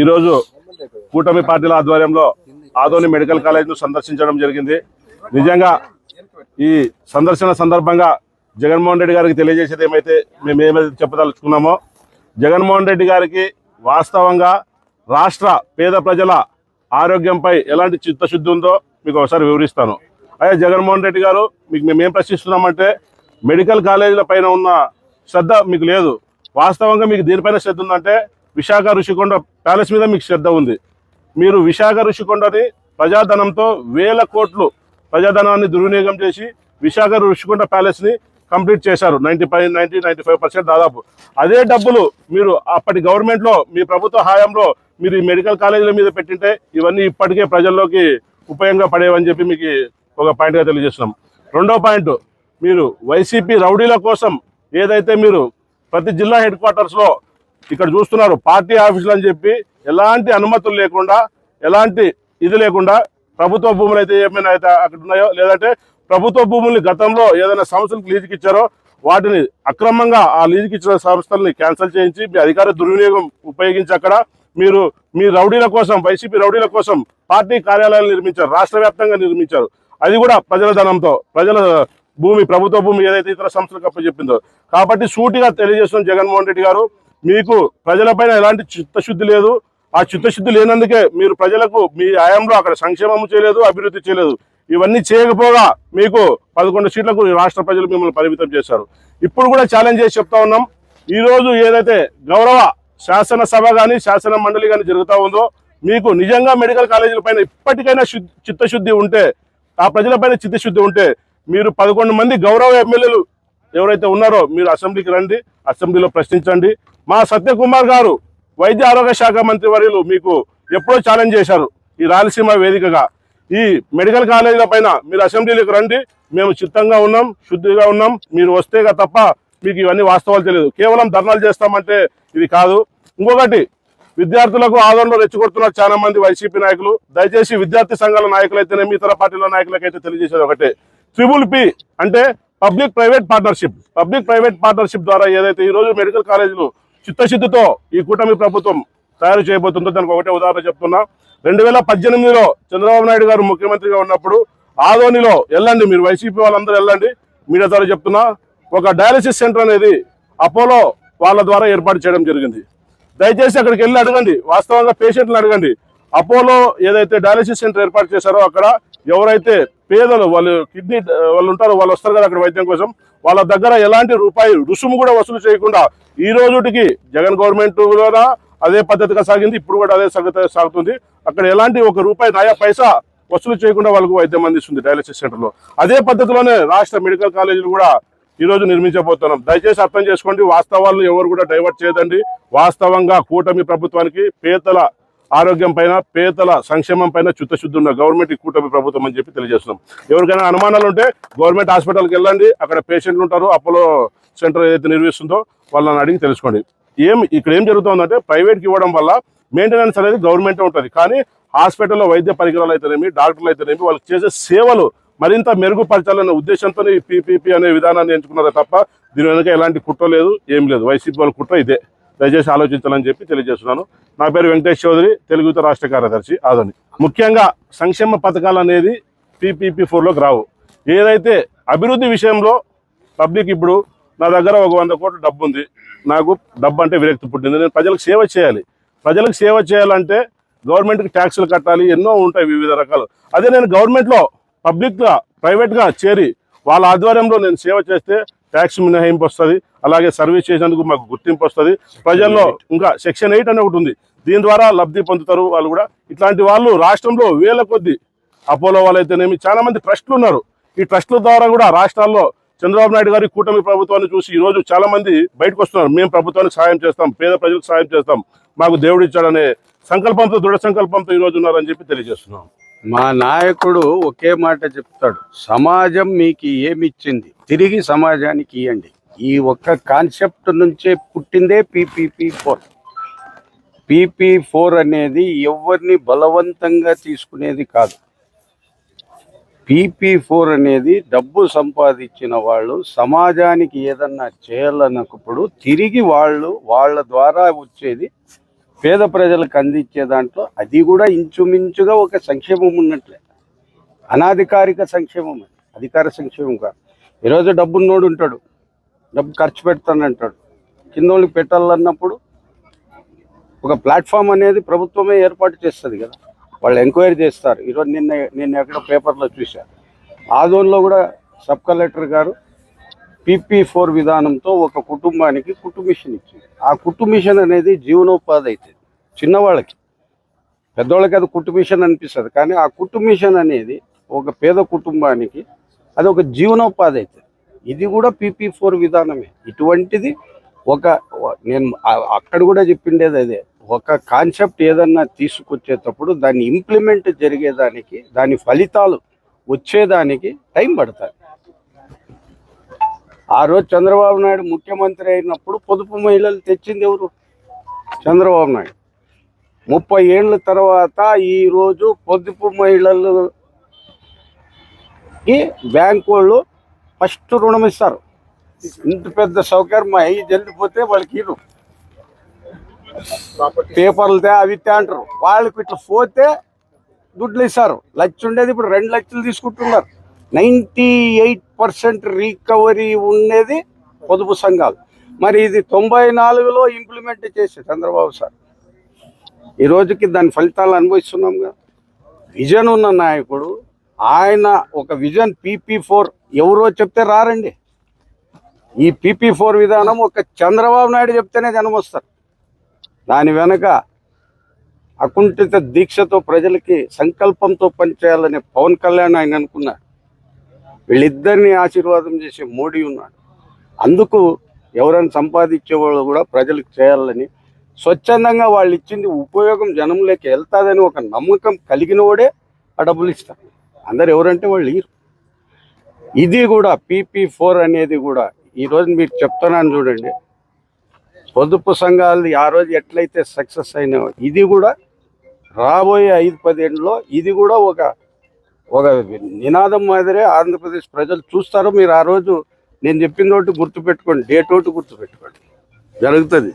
ఈరోజు కూటమి పార్టీల ఆధ్వర్యంలో ఆదోని మెడికల్ కాలేజ్ను సందర్శించడం జరిగింది. నిజంగా ఈ సందర్శన సందర్భంగా జగన్మోహన్ రెడ్డి గారికి తెలియజేసేది ఏమైతే మేము ఏమైతే చెప్పదలుచుకున్నామో జగన్మోహన్ రెడ్డి గారికి వాస్తవంగా రాష్ట్ర పేద ప్రజల ఆరోగ్యంపై ఎలాంటి చిత్తశుద్ధి ఉందో మీకు ఒకసారి వివరిస్తాను. అయ్యా జగన్మోహన్ రెడ్డి గారు మీకు మేము ఏం ప్రశ్నిస్తున్నామంటే మెడికల్ కాలేజీల పైన ఉన్న శ్రద్ధ మీకు లేదు. వాస్తవంగా మీకు దీనిపైన శ్రద్ధ ఉందంటే విశాఖ ఋషికొండ ప్యాలెస్ మీద మీకు శ్రద్ధ ఉంది. మీరు విశాఖ ఋషికొండని ప్రజాధనంతో వేల కోట్లు ప్రజాధనాన్ని దుర్వినియోగం చేసి విశాఖ ఋషికొండ ప్యాలెస్ని కంప్లీట్ చేశారు. Ninety five ninety ninety five percent దాదాపు. అదే డబ్బులు మీరు అప్పటి గవర్నమెంట్లో మీ ప్రభుత్వ హయాంలో మీరు ఈ మెడికల్ కాలేజీల మీద పెట్టింటే ఇవన్నీ ఇప్పటికే ప్రజల్లోకి ఉపయోగంగా పడేవని చెప్పి మీకు ఒక పాయింట్గా తెలియజేస్తున్నాం. రెండో పాయింట్ మీరు వైసీపీ రౌడీల కోసం ఏదైతే మీరు ప్రతి జిల్లా హెడ్ క్వార్టర్స్లో ఇక్కడ చూస్తున్నారు పార్టీ ఆఫీసులు అని చెప్పి ఎలాంటి అనుమతులు లేకుండా ఎలాంటి ఇది లేకుండా ప్రభుత్వ భూములు అయితే ఏమైనా అయితే అక్కడ ఉన్నాయో లేదంటే ప్రభుత్వ భూముల్ని గతంలో ఏదైనా సంస్థలకు లీజుకి ఇచ్చారో వాటిని అక్రమంగా ఆ లీజుకి ఇచ్చిన సంస్థల్ని క్యాన్సిల్ చేయించి మీ అధికార దుర్వినియోగం ఉపయోగించి అక్కడ మీరు మీ రౌడీల కోసం వైసీపీ రౌడీల కోసం పార్టీ కార్యాలయాలు నిర్మించారు రాష్ట్ర వ్యాప్తంగా నిర్మించారు. అది కూడా ప్రజల ధనంతో ప్రజల భూమి ప్రభుత్వ భూమి ఏదైతే ఇతర సంస్థలకు అప్పచెప్పిందో. కాబట్టి సూటిగా తెలియజేస్తున్న జగన్మోహన్ రెడ్డి గారు. మీకు ప్రజలపైన ఎలాంటి చిత్తశుద్ధి లేదు. ఆ చిత్తశుద్ధి లేనందుకే మీరు ప్రజలకు మీ హయాంలో అక్కడ సంక్షేమం చేయలేదు అభివృద్ధి చేయలేదు. ఇవన్నీ చేయకపోగా మీకు పదకొండు సీట్లకు ఈ రాష్ట్ర ప్రజలు మిమ్మల్ని పరిమితం చేశారు. ఇప్పుడు కూడా ఛాలెంజ్ చేసి చెప్తా ఉన్నాం. ఈరోజు ఏదైతే గౌరవ శాసనసభ కానీ శాసన మండలి కానీ జరుగుతూ ఉందో మీకు నిజంగా మెడికల్ కాలేజీల పైన ఇప్పటికైనా చిత్తశుద్ధి ఉంటే ఆ ప్రజలపైన చిత్తశుద్ధి ఉంటే మీరు పదకొండు మంది గౌరవ ఎమ్మెల్యేలు ఎవరైతే ఉన్నారో మీరు అసెంబ్లీకి రండి అసెంబ్లీలో ప్రశ్నించండి. మా సత్యకుమార్ గారు వైద్య ఆరోగ్య శాఖ మంత్రి వర్యులు మీకు ఎప్పుడో ఛాలెంజ్ చేశారు ఈ రాయలసీమ వేదికగా. ఈ మెడికల్ కాలేజీల పైన మీరు అసెంబ్లీలకు రండి మేము చిత్తంగా ఉన్నాం శుద్ధిగా ఉన్నాం మీరు వస్తేగా తప్ప మీకు ఇవన్నీ వాస్తవాలు తెలియదు. కేవలం ధర్నాలు చేస్తామంటే ఇది కాదు. ఇంకొకటి విద్యార్థులకు ఆందోళన రెచ్చగొడుతున్నారు చాలా మంది వైసీపీ నాయకులు. దయచేసి విద్యార్థి సంఘాల నాయకులైతేనేమి ఇతర పార్టీల నాయకులకైతే తెలియజేసేది ఒకటే. ట్రిపుల్ పి అంటే public private partnership public private partnership ద్వారా ఏదైతే ఈ రోజు మెడికల్ కాలేజీలు చిత్తశుద్ధితో ఈ కూటమి ప్రభుత్వం తయారు చేయబోతుందో దానికి ఒకటే ఉదాహరణ చెప్తున్నా. రెండు వేల పద్దెనిమిదిలో చంద్రబాబు నాయుడు గారు ముఖ్యమంత్రిగా ఉన్నప్పుడు ఆదోనిలో వెళ్ళండి మీరు వైసీపీ వాళ్ళందరూ వెళ్ళండి మీడియా ద్వారా చెప్తున్నా. ఒక డయాలసిస్ సెంటర్ అనేది అపోలో వాళ్ళ ద్వారా ఏర్పాటు చేయడం జరిగింది. దయచేసి అక్కడికి వెళ్ళి అడగండి వాస్తవంగా పేషెంట్లను అడగండి. అపోలో ఏదైతే డయాలసిస్ సెంటర్ ఏర్పాటు చేశారో అక్కడ ఎవరైతే పేదలు వాళ్ళు కిడ్నీ వాళ్ళు ఉంటారు వాళ్ళు వస్తారు కదా అక్కడ వైద్యం కోసం. వాళ్ళ దగ్గర ఎలాంటి రూపాయి రుసుము కూడా వసూలు చేయకుండా ఈ రోజుటికి జగన్ గవర్నమెంట్ కూడా అదే పద్ధతిగా సాగింది ఇప్పుడు కూడా అదే సంగతి సాగుతుంది. అక్కడ ఎలాంటి ఒక రూపాయి నయా పైసా వసూలు చేయకుండా వాళ్ళకు వైద్యం అందిస్తుంది డయాలసిస్ సెంటర్లో. అదే పద్ధతిలోనే రాష్ట్ర మెడికల్ కాలేజీలు కూడా ఈరోజు నిర్మించబోతున్నాం. దయచేసి అర్థం చేసుకోండి వాస్తవాలను ఎవరు కూడా డైవర్ట్ చేయదండి. వాస్తవంగా కూటమి ప్రభుత్వానికి పేదల ఆరోగ్యం పైన పేదల సంక్షేమం పైన చిత్తశుద్ధి ఉన్న గవర్నమెంట్ ఈ కూటమి ప్రభుత్వం అని చెప్పి తెలియజేస్తున్నాం. ఎవరికైనా అనుమానాలు ఉంటే గవర్నమెంట్ హాస్పిటల్కి వెళ్ళండి. అక్కడ పేషెంట్లు ఉంటారు. అపోలో సెంటర్ ఏదైతే నిర్వహిస్తుందో వాళ్ళని అడిగి తెలుసుకోండి. ఏం ఇక్కడ ఏం జరుగుతుందంటే ప్రైవేట్కి ఇవ్వడం వల్ల మెయింటెనెన్స్ అనేది గవర్నమెంట్ ఉంటుంది. కానీ హాస్పిటల్లో వైద్య పరికరాలు అయితేనేమి డాక్టర్లు అయితేనేమి వాళ్ళకి చేసే సేవలు మరింత మెరుగుపరచాలనే ఉద్దేశంతో ఈ పీపీపీ అనే విధానాన్ని ఎంచుకున్నారే తప్ప దీని వెనుక ఎలాంటి కుట్ర లేదు ఏం లేదు. వైసీపీ వాళ్ళ కుట్ర ఇదే. దయచేసి ఆలోచించాలని చెప్పి తెలియజేస్తున్నాను. నా పేరు వెంకటేష్ చౌదరి తెలుగు యువత రాష్ట్ర కార్యదర్శి ఆదని. ముఖ్యంగా సంక్షేమ పథకాలు అనేది పీపీపీ ఫోర్లోకి రావు. ఏదైతే అభివృద్ధి విషయంలో పబ్లిక్ ఇప్పుడు నా దగ్గర ఒక వంద కోట్ల డబ్బు ఉంది. నాకు డబ్బు అంటే విరక్తి పుట్టింది. నేను ప్రజలకు సేవ చేయాలి. ప్రజలకు సేవ చేయాలంటే గవర్నమెంట్కి ట్యాక్సులు కట్టాలి. ఎన్నో ఉంటాయి వివిధ రకాలు. అదే నేను గవర్నమెంట్లో పబ్లిక్గా ప్రైవేట్గా చేరి వాళ్ళ ఆధ్వర్యంలో నేను సేవ చేస్తే ట్యాక్స్ మినహాయింపు వస్తుంది. అలాగే సర్వీస్ చేసినందుకు మాకు గుర్తింపు వస్తుంది. ప్రజల్లో ఇంకా సెక్షన్ ఎయిట్ అనే ఒకటి ఉంది. దీని ద్వారా లబ్ధి పొందుతారు వాళ్ళు కూడా. ఇట్లాంటి వాళ్ళు రాష్ట్రంలో వేల కొద్ది అపోలో వాళ్ళైతేనేమి చాలా మంది ట్రస్టులు ఉన్నారు. ఈ ట్రస్టుల ద్వారా కూడా రాష్ట్రాల్లో చంద్రబాబు నాయుడు గారి కూటమి ప్రభుత్వాన్ని చూసి ఈ రోజు చాలా మంది బయటకు వస్తున్నారు. మేము ప్రభుత్వానికి సాయం చేస్తాం పేద ప్రజలకు సాయం చేస్తాం. మాకు దేవుడు ఇచ్చాడనే సంకల్పంతో దృఢ సంకల్పంతో ఈ రోజు ఉన్నారని చెప్పి తెలియజేస్తున్నాం. మా నాయకుడు ఒకే మాట చెప్తాడు. సమాజం మీకు ఏమిచ్చింది తిరిగి సమాజానికి ఇవ్వండి ఈ ఒక్క కాన్సెప్ట్ నుంచే పుట్టిందే పీపీపీ ఫోర్. పీపీ ఫోర్ అనేది ఎవరిని బలవంతంగా తీసుకునేది కాదు. పీపీ ఫోర్ అనేది డబ్బు సంపాదించిన వాళ్ళు సమాజానికి ఏదన్నా చేయాలన్నప్పుడు తిరిగి వాళ్ళు వాళ్ళ ద్వారా వచ్చేది పేద ప్రజలకు అందించే దాంట్లో అది కూడా ఇంచుమించుగా ఒక సంక్షేమం ఉన్నట్లే. అనాధికారిక సంక్షేమం అధికార సంక్షేమం కాదు. ఈరోజు డబ్బున్నోడు ఉంటాడు. డబ్బు ఖర్చు పెడతానంటాడు కింద వాళ్ళకి పెట్టాలన్నప్పుడు ఒక ప్లాట్ఫామ్ అనేది ప్రభుత్వమే ఏర్పాటు చేస్తుంది కదా. వాళ్ళు ఎంక్వైరీ చేస్తారు. ఈరోజు నిన్న నేను ఎక్కడ పేపర్లో చూశాను ఆదోన్లో కూడా సబ్ కలెక్టర్ గారు పీపీ ఫోర్ విధానంతో ఒక కుటుంబానికి కుటుంబిషన్ ఇచ్చింది. ఆ కుటుంబిషన్ అనేది జీవనోపాధి అవుతుంది చిన్నవాళ్ళకి. పెద్దవాళ్ళకి అది కుటుంబిషన్ అనిపిస్తుంది. కానీ ఆ కుటుంబిషన్ అనేది ఒక పేద కుటుంబానికి అది ఒక జీవనోపాధి అవుతుంది ఇది కూడా పీపీ ఫోర్ విధానమే. ఇటువంటిది ఒక నేను అక్కడ కూడా చెప్పిండేది అదే. ఒక కాన్సెప్ట్ ఏదన్నా తీసుకొచ్చేటప్పుడు దాన్ని ఇంప్లిమెంట్ జరిగేదానికి దాని ఫలితాలు వచ్చేదానికి టైం పడుతుంది. ఆ రోజు చంద్రబాబు నాయుడు ముఖ్యమంత్రి అయినప్పుడు పొదుపు మహిళలు తెచ్చింది ఎవరు? చంద్రబాబు నాయుడు. ముప్పై ఏళ్ళ తర్వాత ఈరోజు పొదుపు మహిళలు బ్యాంకు బ్యాంక్ వాళ్ళు ఫస్ట్ రుణం ఇస్తారు. ఇంత పెద్ద సౌకర్యం అయ్యి జల్లిపోతే వాళ్ళకి ఇరు. పేపర్లు తే అవి తే అంటారు. వాళ్ళకి ఇట్లా పోతే దుడ్లు ఇస్తారు. లక్ష ఉండేది ఇప్పుడు రెండు లక్షలు తీసుకుంటున్నారు. నైంటీ ఎయిట్ పర్సెంట్ రికవరీ ఉండేది పొదుపు సంఘాలు. మరి ఇది తొంభై నాలుగులో ఇంప్లిమెంట్ చేసే చంద్రబాబు సార్. ఈ రోజుకి దాని ఫలితాలు అనుభవిస్తున్నాం కదా. విజన్ ఉన్న నాయకుడు ఆయన ఒక విజన్ పీపీ ఫోర్ ఎవరో చెప్తే రారండి. ఈ పీపీ ఫోర్ విధానం ఒక చంద్రబాబు నాయుడు చెప్తేనే జనం వస్తారు. దాని వెనక అకుంఠిత దీక్షతో ప్రజలకి సంకల్పంతో పనిచేయాలని పవన్ కళ్యాణ్ ఆయన అనుకున్నారు. వీళ్ళిద్దరిని ఆశీర్వాదం చేసే మోడీ ఉన్నాడు. అందుకు ఎవరైనా సంపాదించే వాళ్ళు కూడా ప్రజలకు చేయాలని స్వచ్ఛందంగా వాళ్ళు ఇచ్చింది ఉపయోగం జనంలోకి వెళ్తాదని ఒక నమ్మకం కలిగిన వాడే ఆ డబ్బులు ఇస్తారు. అందరు ఎవరంటే వాళ్ళు లేరు ఇది కూడా పీపీ ఫోర్ అనేది కూడా ఈరోజు మీకు చెప్తున్నాను చూడండి. పొదుపు సంఘాలు ఆ రోజు ఎట్లయితే సక్సెస్ అయినాయో ఇది కూడా రాబోయే ఐదు పదేళ్ళలో ఇది కూడా ఒక ఒక నినాదం మాదిరే ఆంధ్రప్రదేశ్ ప్రజలు చూస్తారు మీరు ఆ రోజు నేను చెప్పిన ఒకటి గుర్తుపెట్టుకోండి డేట్ ఒకటి గుర్తుపెట్టుకోండి. జరుగుతుంది.